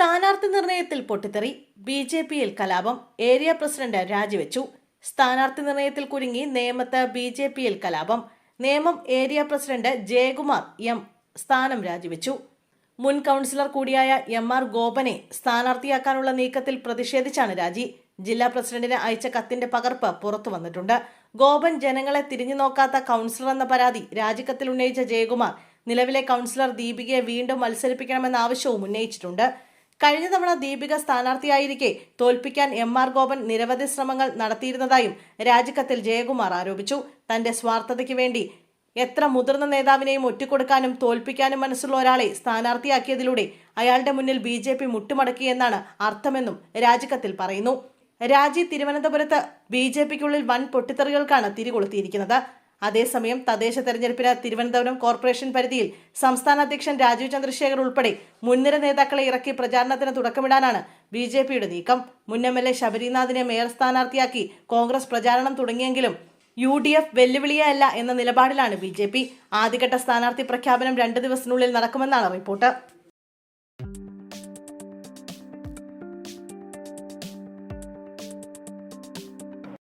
സ്ഥാനാർത്ഥി നിർണയത്തിൽ പൊട്ടിത്തെറി. B J പിയിൽ കലാപം. ഏരിയ പ്രസിഡന്റ് രാജിവെച്ചു. സ്ഥാനാർത്ഥി നിർണയത്തിൽ കുരുങ്ങി നേമത്ത് ബി ജെ പിയിൽ കലാപം. Nemom area president Jayakumar M സ്ഥാനം രാജിവെച്ചു. മുൻ കൗൺസിലർ കൂടിയായ എം ആർ ഗോപനെ സ്ഥാനാർത്ഥിയാക്കാനുള്ള നീക്കത്തിൽ പ്രതിഷേധിച്ചാണ് രാജി. ജില്ലാ പ്രസിഡന്റിന് അയച്ച കത്തിന്റെ പകർപ്പ് പുറത്തു വന്നിട്ടുണ്ട്. ഗോപൻ ജനങ്ങളെ തിരിഞ്ഞു നോക്കാത്ത കൗൺസിലർ എന്ന പരാതി രാജിക്കത്തിൽ ഉന്നയിച്ച ജയകുമാർ. നിലവിലെ കൗൺസിലർ ദീപികയെ വീണ്ടും മത്സരിപ്പിക്കണമെന്ന ആവശ്യവും ഉന്നയിച്ചിട്ടുണ്ട്. കഴിഞ്ഞ തവണ ദീപിക സ്ഥാനാർത്ഥിയായിരിക്കെ തോൽപ്പിക്കാൻ എം ആർ ഗോപൻ നിരവധി ശ്രമങ്ങൾ നടത്തിയിരുന്നതായും രാജിക്കത്തിൽ ജയകുമാർ ആരോപിച്ചു. തന്റെ സ്വാർത്ഥതയ്ക്ക് വേണ്ടി എത്ര മുതിർന്ന നേതാവിനെയും ഒറ്റിക്കൊടുക്കാനും തോൽപ്പിക്കാനും മനസ്സുള്ള ഒരാളെ സ്ഥാനാർത്ഥിയാക്കിയതിലൂടെ അയാളുടെ മുന്നിൽ ബി ജെ പി മുട്ടുമടക്കിയെന്നാണ് അർത്ഥമെന്നും രാജിക്കത്തിൽ പറയുന്നു. രാജി തിരുവനന്തപുരത്ത് ബി ജെ പിക്കുള്ളിൽ വൻ പൊട്ടിത്തെറികൾക്കാണ് തിരികൊളുത്തിയിരിക്കുന്നത്. അതേസമയം തദ്ദേശ തെരഞ്ഞെടുപ്പിന് തിരുവനന്തപുരം കോർപ്പറേഷൻ പരിധിയിൽ സംസ്ഥാന അധ്യക്ഷൻ രാജീവ് ചന്ദ്രശേഖർ ഉൾപ്പെടെ മുൻനിര നേതാക്കളെ ഇറക്കി പ്രചാരണത്തിന് തുടക്കമിടാനാണ് ബി ജെ പിയുടെ നീക്കം. മുൻ എം എൽ എ ശബരിനാഥിനെ മേയർ സ്ഥാനാർത്ഥിയാക്കി കോൺഗ്രസ് പ്രചാരണം തുടങ്ങിയെങ്കിലും യു ഡി എഫ് വെല്ലുവിളിയല്ല എന്ന നിലപാടിലാണ് ബി ജെ പി. ആദ്യഘട്ട സ്ഥാനാർത്ഥി പ്രഖ്യാപനം രണ്ട് ദിവസത്തിനുള്ളിൽ നടക്കുമെന്നാണ് റിപ്പോർട്ട്.